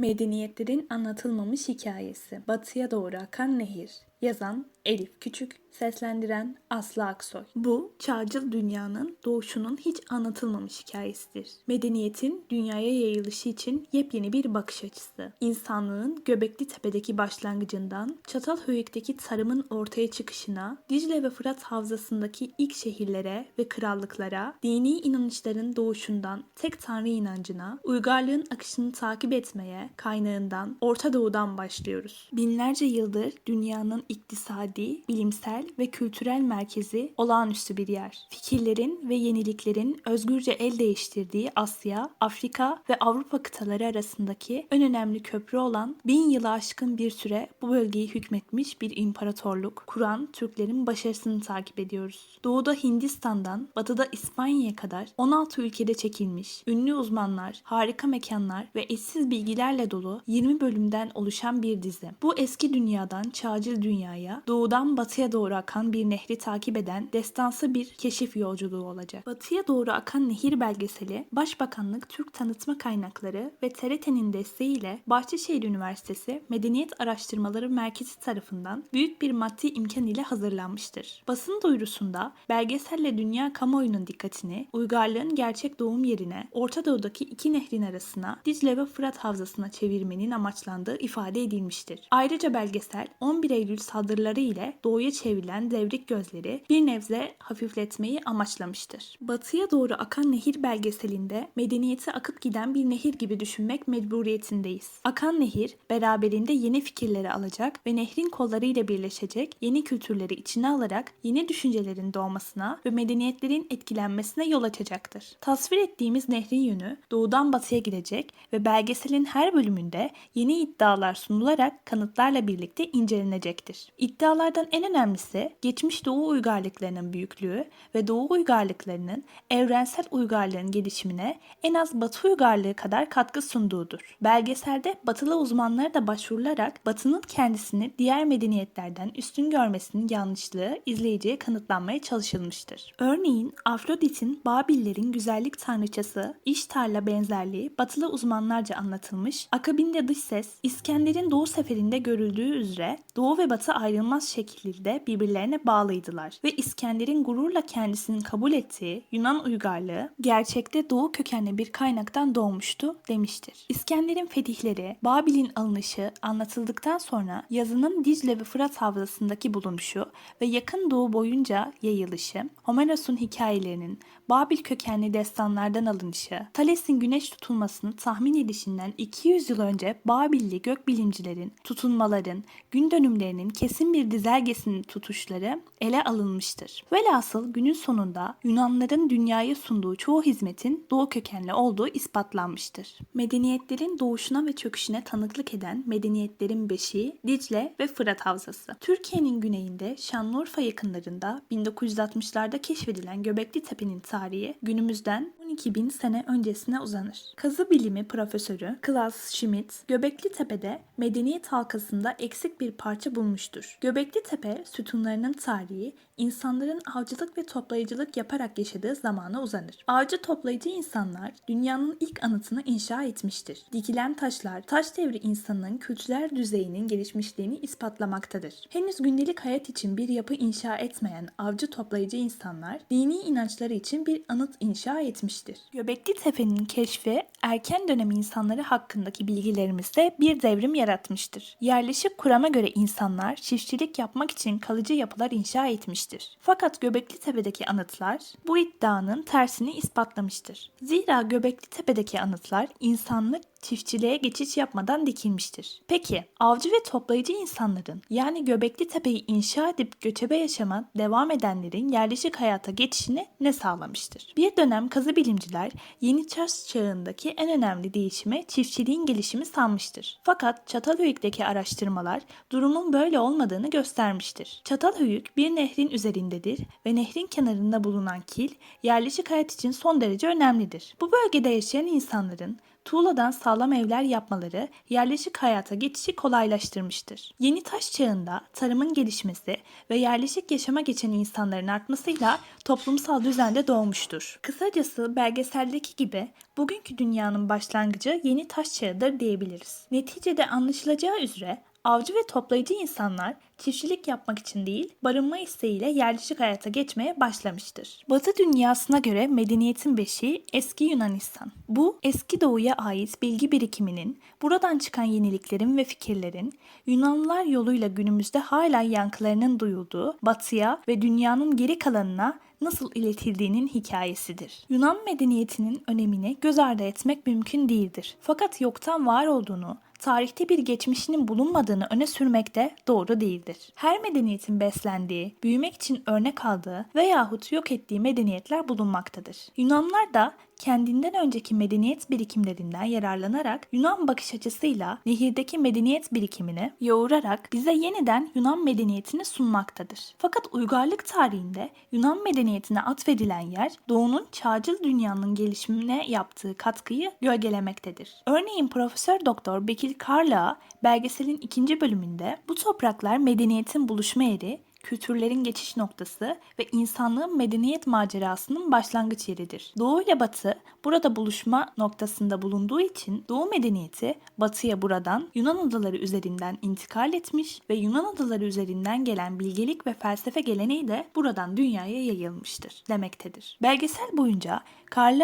Medeniyetlerin anlatılmamış hikayesi. Batıya doğru akan nehir. Yazan Elif Küçük, seslendiren Aslı Aksoy. Bu, çağcıl dünyanın doğuşunun hiç anlatılmamış hikayesidir. Medeniyetin dünyaya yayılışı için yepyeni bir bakış açısı. İnsanlığın Göbekli Tepe'deki başlangıcından Çatalhöyük'teki tarımın ortaya çıkışına, Dicle ve Fırat Havzası'ndaki ilk şehirlere ve krallıklara, dini inanışların doğuşundan tek tanrı inancına, uygarlığın akışını takip etmeye, kaynağından, Orta Doğu'dan başlıyoruz. Binlerce yıldır dünyanın iktisadi, bilimsel ve kültürel merkezi olağanüstü bir yer. Fikirlerin ve yeniliklerin özgürce el değiştirdiği Asya, Afrika ve Avrupa kıtaları arasındaki en önemli köprü olan bin yılı aşkın bir süre bu bölgeyi hükmetmiş bir imparatorluk kuran Türklerin başarısını takip ediyoruz. Doğuda Hindistan'dan batıda İspanya'ya kadar 16 ülkede çekilmiş, ünlü uzmanlar, harika mekanlar ve eşsiz bilgilerle dolu 20 bölümden oluşan bir dizi. Bu eski dünyadan çağcıl dünyaya, doğudan batıya doğru akan bir nehri takip eden destansı bir keşif yolculuğu olacak. Batıya doğru akan nehir belgeseli, Başbakanlık Türk Tanıtma Kaynakları ve TRT'nin desteğiyle Bahçeşehir Üniversitesi Medeniyet Araştırmaları Merkezi tarafından büyük bir maddi imkan ile hazırlanmıştır. Basın duyurusunda belgeselle dünya kamuoyunun dikkatini uygarlığın gerçek doğum yerine Orta Doğu'daki iki nehrin arasına Dicle ve Fırat Havzası'na çevirmenin amaçlandığı ifade edilmiştir. Ayrıca belgesel 11 Eylül saldırıları ile doğuya çevrilen devrik gözleri bir nebze hafifletmeyi amaçlamıştır. Batıya doğru akan nehir belgeselinde medeniyeti akıp giden bir nehir gibi düşünmek mecburiyetindeyiz. Akan nehir beraberinde yeni fikirleri alacak ve nehrin kollarıyla birleşecek yeni kültürleri içine alarak yeni düşüncelerin doğmasına ve medeniyetlerin etkilenmesine yol açacaktır. Tasvir ettiğimiz nehrin yönü doğudan batıya gidecek ve belgeselin her bölümünde yeni iddialar sunularak kanıtlarla birlikte incelenecektir. İddialardan en önemlisi geçmiş doğu uygarlıklarının büyüklüğü ve doğu uygarlıklarının evrensel uygarlığın gelişimine en az batı uygarlığı kadar katkı sunduğudur. Belgeselde batılı uzmanlara da başvurularak batının kendisini diğer medeniyetlerden üstün görmesinin yanlışlığı izleyiciye kanıtlanmaya çalışılmıştır. Örneğin Afrodit'in Babillerin güzellik tanrıçası İştar'la benzerliği batılı uzmanlarca anlatılmış, akabinde dış ses İskender'in doğu seferinde görüldüğü üzere doğu ve batı ayrılmaz şekilde birbirlerine bağlıydılar ve İskender'in gururla kendisinin kabul ettiği Yunan uygarlığı gerçekte doğu kökenli bir kaynaktan doğmuştu demiştir. İskender'in fetihleri, Babil'in alınışı anlatıldıktan sonra yazının Dicle ve Fırat havzasındaki bulunuşu ve yakın doğu boyunca yayılışı, Homeros'un hikayelerinin Babil kökenli destanlardan alınışı, Thales'in güneş tutulmasını tahmin edişinden 200 yıl önce Babilli gökbilimcilerin tutunmaların, gün dönümlerinin kesin bir dizelgesini tutuşları ele alınmıştır. Velhasıl günün sonunda Yunanların dünyaya sunduğu çoğu hizmetin doğu kökenli olduğu ispatlanmıştır. Medeniyetlerin doğuşuna ve çöküşüne tanıklık eden medeniyetlerin beşiği Dicle ve Fırat Havzası. Türkiye'nin güneyinde Şanlıurfa yakınlarında 1960'larda keşfedilen Göbekli Tepe'nin tarihi günümüzden 12 bin sene öncesine uzanır. Kazı bilimi profesörü Klaus Schmidt, Göbekli Tepe'de medeniyet halkasında eksik bir parça bulmuştur. Göbekli Tepe sütunlarının tarihi insanların avcılık ve toplayıcılık yaparak yaşadığı zamana uzanır. Avcı toplayıcı insanlar dünyanın ilk anıtını inşa etmiştir. Dikilen taşlar taş devri insanının kültürel düzeyinin gelişmişliğini ispatlamaktadır. Henüz gündelik hayat için bir yapı inşa etmeyen avcı toplayıcı insanlar dini inançları için bir anıt inşa etmiştir. Göbekli Tepe'nin keşfi erken dönem insanları hakkındaki bilgilerimizde bir devrim yaratmıştır. Yerleşik kurama göre insanlar çiftçilik yapmak için kalıcı yapılar inşa etmiştir. Fakat Göbekli Tepe'deki anıtlar bu iddianın tersini ispatlamıştır. Zira Göbekli Tepe'deki anıtlar insanlık çiftçiliğe geçiş yapmadan dikilmiştir. Peki avcı ve toplayıcı insanların yani Göbekli Tepe'yi inşa edip göçebe yaşama devam edenlerin yerleşik hayata geçişini ne sağlamıştır? Bir dönem kazı bilimciler yeni çağ çağındaki en önemli değişime çiftçiliğin gelişimi sanmıştır. Fakat Çatalhöyük'teki araştırmalar durumun böyle olmadığını göstermiştir. Çatalhöyük bir nehrin üzerindedir ve nehrin kenarında bulunan kil yerleşik hayat için son derece önemlidir. Bu bölgede yaşayan insanların tuğladan sağlam evler yapmaları yerleşik hayata geçişi kolaylaştırmıştır. Yeni taş çağında tarımın gelişmesi ve yerleşik yaşama geçen insanların artmasıyla toplumsal düzende doğmuştur. Kısacası belgeseldeki gibi bugünkü dünyanın başlangıcı yeni taş çağıdır diyebiliriz. Neticede anlaşılacağı üzere Avcı ve toplayıcı insanlar çiftçilik yapmak için değil, barınma isteğiyle yerleşik hayata geçmeye başlamıştır. Batı dünyasına göre medeniyetin beşiği eski Yunanistan. Bu eski doğuya ait bilgi birikiminin, buradan çıkan yeniliklerin ve fikirlerin Yunanlılar yoluyla günümüzde hala yankılarının duyulduğu batıya ve dünyanın geri kalanına nasıl iletildiğinin hikayesidir. Yunan medeniyetinin önemini göz ardı etmek mümkün değildir. Fakat yoktan var olduğunu, tarihte bir geçmişinin bulunmadığını öne sürmek de doğru değildir. Her medeniyetin beslendiği, büyümek için örnek aldığı veyahut yok ettiği medeniyetler bulunmaktadır. Yunanlar da kendinden önceki medeniyet birikimlerinden yararlanarak Yunan bakış açısıyla nehirdeki medeniyet birikimini yoğurarak bize yeniden Yunan medeniyetini sunmaktadır. Fakat uygarlık tarihinde Yunan medeniyetine atfedilen yer doğunun çağcıl dünyanın gelişimine yaptığı katkıyı gölgelemektedir. Örneğin Profesör Doktor Bekir Karla belgeselin ikinci bölümünde bu topraklar medeniyetin buluşma yeri kültürlerin geçiş noktası ve insanlığın medeniyet macerasının başlangıç yeridir. Doğu ile Batı burada buluşma noktasında bulunduğu için Doğu medeniyeti Batı'ya buradan Yunan adaları üzerinden intikal etmiş ve Yunan adaları üzerinden gelen bilgelik ve felsefe geleneği de buradan dünyaya yayılmıştır demektedir. Belgesel boyunca Karl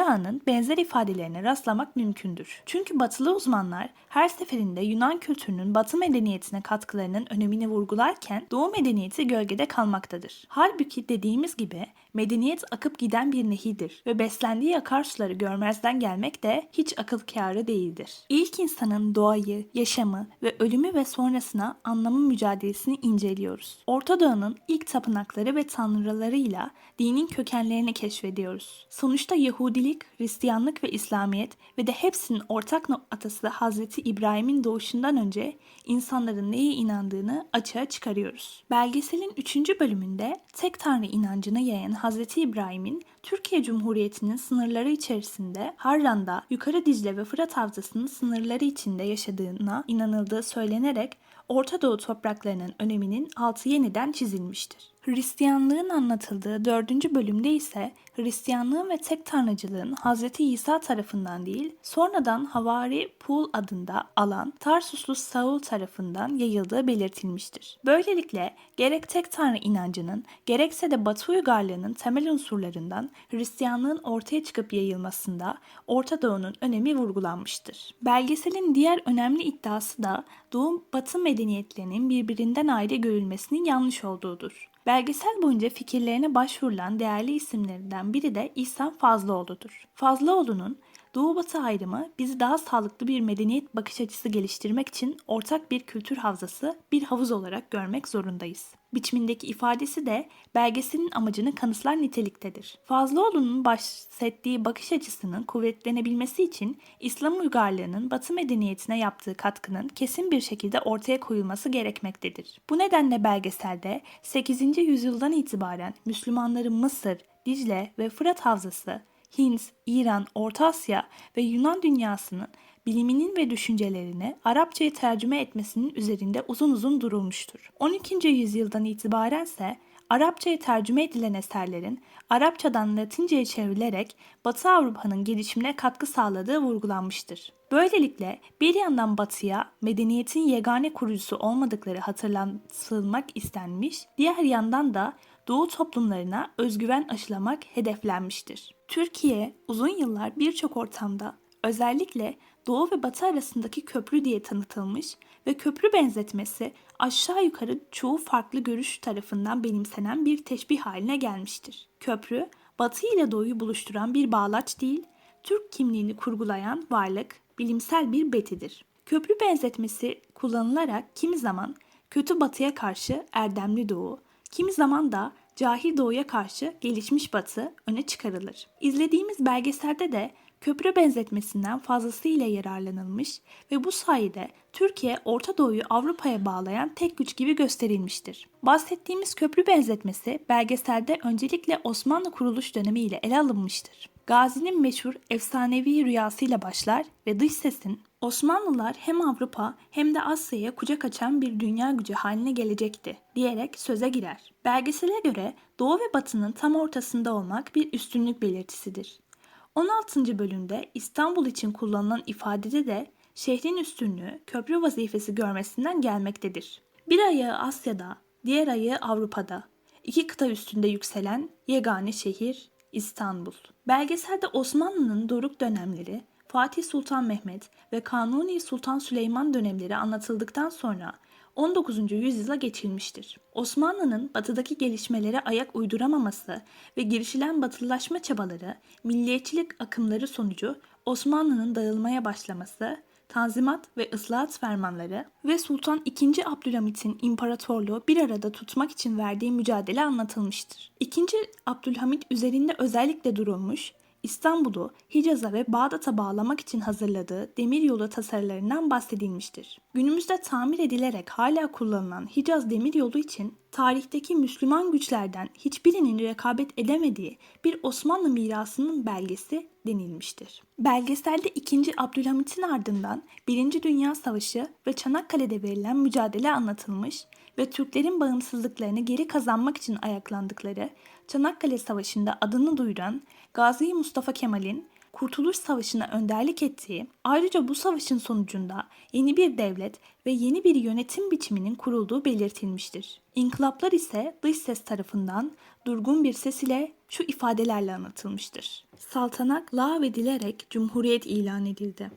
benzer ifadelerine rastlamak mümkündür. Çünkü batılı uzmanlar her seferinde Yunan kültürünün Batı medeniyetine katkılarının önemini vurgularken Doğu medeniyeti gölgede kalmaktadır. Halbuki dediğimiz gibi medeniyet akıp giden bir nehirdir ve beslendiği akarsuları görmezden gelmek de hiç akıl kârı değildir. İlk insanın doğayı, yaşamı ve ölümü ve sonrasına anlamı mücadelesini inceliyoruz. Orta Doğu'nun ilk tapınakları ve tanrılarıyla dinin kökenlerini keşfediyoruz. Sonuçta Yahudilik, Hristiyanlık ve İslamiyet ve de hepsinin ortak noktası Hazreti İbrahim'in doğuşundan önce insanların neye inandığını açığa çıkarıyoruz. Belgeselin 3. bölümünde tek tanrı inancını yayan Hazreti İbrahim'in Türkiye Cumhuriyeti'nin sınırları içerisinde Harran'da Yukarı Dicle ve Fırat Havzası'nın sınırları içinde yaşadığına inanıldığı söylenerek Orta Doğu topraklarının öneminin altı yeniden çizilmiştir. Hristiyanlığın anlatıldığı dördüncü bölümde ise Hristiyanlığın ve tek tanrıcılığın Hz. İsa tarafından değil, sonradan Havari Pul adında alan Tarsuslu Saul tarafından yayıldığı belirtilmiştir. Böylelikle gerek tek tanrı inancının gerekse de Batı uygarlığının temel unsurlarından Hristiyanlığın ortaya çıkıp yayılmasında Orta Doğu'nun önemi vurgulanmıştır. Belgeselin diğer önemli iddiası da Doğu Batı medeniyetlerinin birbirinden ayrı görülmesinin yanlış olduğudur. Belgesel boyunca fikirlerine başvurulan değerli isimlerinden biri de İhsan Fazlıoğlu'dur. Fazlıoğlu'nun Doğu Batı ayrımı bizi daha sağlıklı bir medeniyet bakış açısı geliştirmek için ortak bir kültür havzası, bir havuz olarak görmek zorundayız. Biçimindeki ifadesi de belgeselin amacını kanıtlar niteliktedir. Fazlıoğlu'nun bahsettiği bakış açısının kuvvetlenebilmesi için İslam uygarlığının Batı medeniyetine yaptığı katkının kesin bir şekilde ortaya koyulması gerekmektedir. Bu nedenle belgeselde 8. yüzyıldan itibaren Müslümanların Mısır, Dicle ve Fırat Havzası, Hint, İran, Orta Asya ve Yunan dünyasının biliminin ve düşüncelerini Arapçaya tercüme etmesinin üzerinde uzun uzun durulmuştur. 12. yüzyıldan itibaren ise Arapçaya tercüme edilen eserlerin Arapçadan Latince'ye çevrilerek Batı Avrupa'nın gelişimine katkı sağladığı vurgulanmıştır. Böylelikle bir yandan Batı'ya medeniyetin yegane kurucusu olmadıkları hatırlatılmak istenmiş, diğer yandan da Doğu toplumlarına özgüven aşılamak hedeflenmiştir. Türkiye uzun yıllar birçok ortamda özellikle Doğu ve Batı arasındaki köprü diye tanıtılmış ve köprü benzetmesi aşağı yukarı çoğu farklı görüş tarafından benimsenen bir teşbih haline gelmiştir. Köprü, Batı ile Doğu'yu buluşturan bir bağlaç değil, Türk kimliğini kurgulayan varlık, bilimsel bir betidir. Köprü benzetmesi kullanılarak kimi zaman kötü batıya karşı erdemli doğu, kimi zaman da cahil doğuya karşı gelişmiş batı öne çıkarılır. İzlediğimiz belgeselde de köprü benzetmesinden fazlasıyla yararlanılmış ve bu sayede Türkiye Orta Doğu'yu Avrupa'ya bağlayan tek güç gibi gösterilmiştir. Bahsettiğimiz köprü benzetmesi belgeselde öncelikle Osmanlı kuruluş dönemi ile ele alınmıştır. Gazi'nin meşhur efsanevi rüyasıyla başlar ve dış sesin Osmanlılar hem Avrupa hem de Asya'ya kucak açan bir dünya gücü haline gelecekti diyerek söze girer. Belgesele göre Doğu ve Batı'nın tam ortasında olmak bir üstünlük belirtisidir. 16. bölümde İstanbul için kullanılan ifadede de şehrin üstünlüğü köprü vazifesi görmesinden gelmektedir. Bir ayağı Asya'da, diğer ayağı Avrupa'da. İki kıta üstünde yükselen yegane şehir İstanbul. Belgeselde Osmanlı'nın doruk dönemleri, Fatih Sultan Mehmet ve Kanuni Sultan Süleyman dönemleri anlatıldıktan sonra 19. yüzyıla geçilmiştir. Osmanlı'nın batıdaki gelişmelere ayak uyduramaması ve girişilen batılılaşma çabaları, milliyetçilik akımları sonucu Osmanlı'nın dağılmaya başlaması, Tanzimat ve ıslahat fermanları ve Sultan II. Abdülhamit'in imparatorluğu bir arada tutmak için verdiği mücadele anlatılmıştır. II. Abdülhamit üzerinde özellikle durulmuş, İstanbul'u Hicaz'a ve Bağdat'a bağlamak için hazırladığı demiryolu tasarılarından bahsedilmiştir. Günümüzde tamir edilerek hala kullanılan Hicaz demiryolu için tarihteki Müslüman güçlerden hiçbirinin rekabet edemediği bir Osmanlı mirasının belgesi denilmiştir. Belgeselde 2. Abdülhamit'in ardından 1. Dünya Savaşı ve Çanakkale'de verilen mücadele anlatılmış ve Türklerin bağımsızlıklarını geri kazanmak için ayaklandıkları Çanakkale Savaşı'nda adını duyuran Gazi Mustafa Kemal'in Kurtuluş Savaşı'na önderlik ettiği, ayrıca bu savaşın sonucunda yeni bir devlet ve yeni bir yönetim biçiminin kurulduğu belirtilmiştir. İnkılaplar ise dış ses tarafından durgun bir ses ile şu ifadelerle anlatılmıştır. Saltanat lağvedilerek cumhuriyet ilan edildi.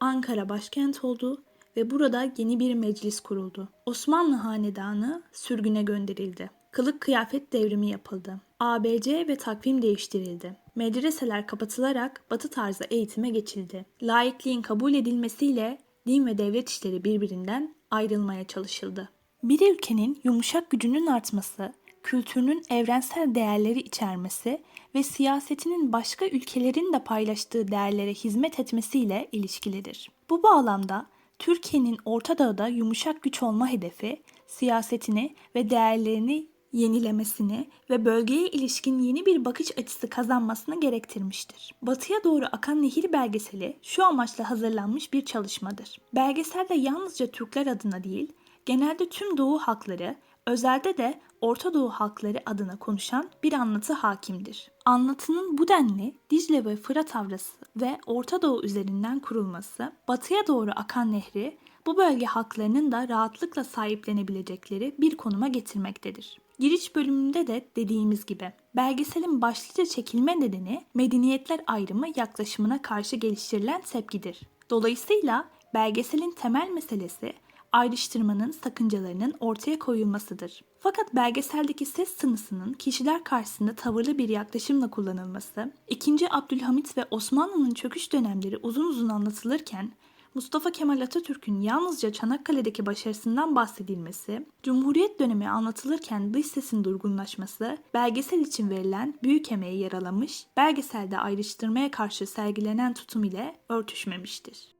Ankara başkent oldu ve burada yeni bir meclis kuruldu. Osmanlı hanedanı sürgüne gönderildi. Kılık kıyafet devrimi yapıldı. ABC ve takvim değiştirildi. Medreseler kapatılarak batı tarzı eğitime geçildi. Laikliğin kabul edilmesiyle din ve devlet işleri birbirinden ayrılmaya çalışıldı. Bir ülkenin yumuşak gücünün artması, kültürünün evrensel değerleri içermesi ve siyasetinin başka ülkelerin de paylaştığı değerlere hizmet etmesiyle ilişkilidir. Bu bağlamda Türkiye'nin Orta Doğu'da yumuşak güç olma hedefi, siyasetini ve değerlerini yenilemesini ve bölgeye ilişkin yeni bir bakış açısı kazanmasını gerektirmiştir. Batıya doğru akan nehir belgeseli şu amaçla hazırlanmış bir çalışmadır. Belgeselde yalnızca Türkler adına değil, genelde tüm Doğu halkları, özelde de Orta Doğu halkları adına konuşan bir anlatı hakimdir. Anlatının bu denli Dicle ve Fırat Avrası ve Orta Doğu üzerinden kurulması, batıya doğru akan nehri bu bölge halklarının da rahatlıkla sahiplenebilecekleri bir konuma getirmektedir. Giriş bölümünde de dediğimiz gibi belgeselin başlıca çekilme nedeni medeniyetler ayrımı yaklaşımına karşı geliştirilen tepkidir. Dolayısıyla belgeselin temel meselesi ayrıştırmanın sakıncalarının ortaya koyulmasıdır. Fakat belgeseldeki ses sınısının kişiler karşısında tavırlı bir yaklaşımla kullanılması, 2. Abdülhamit ve Osmanlı'nın çöküş dönemleri uzun uzun anlatılırken Mustafa Kemal Atatürk'ün yalnızca Çanakkale'deki başarısından bahsedilmesi, Cumhuriyet dönemi anlatılırken dış sesin durgunlaşması, belgesel için verilen büyük emeği yaralamış, belgeselde ayrıştırmaya karşı sergilenen tutum ile örtüşmemiştir.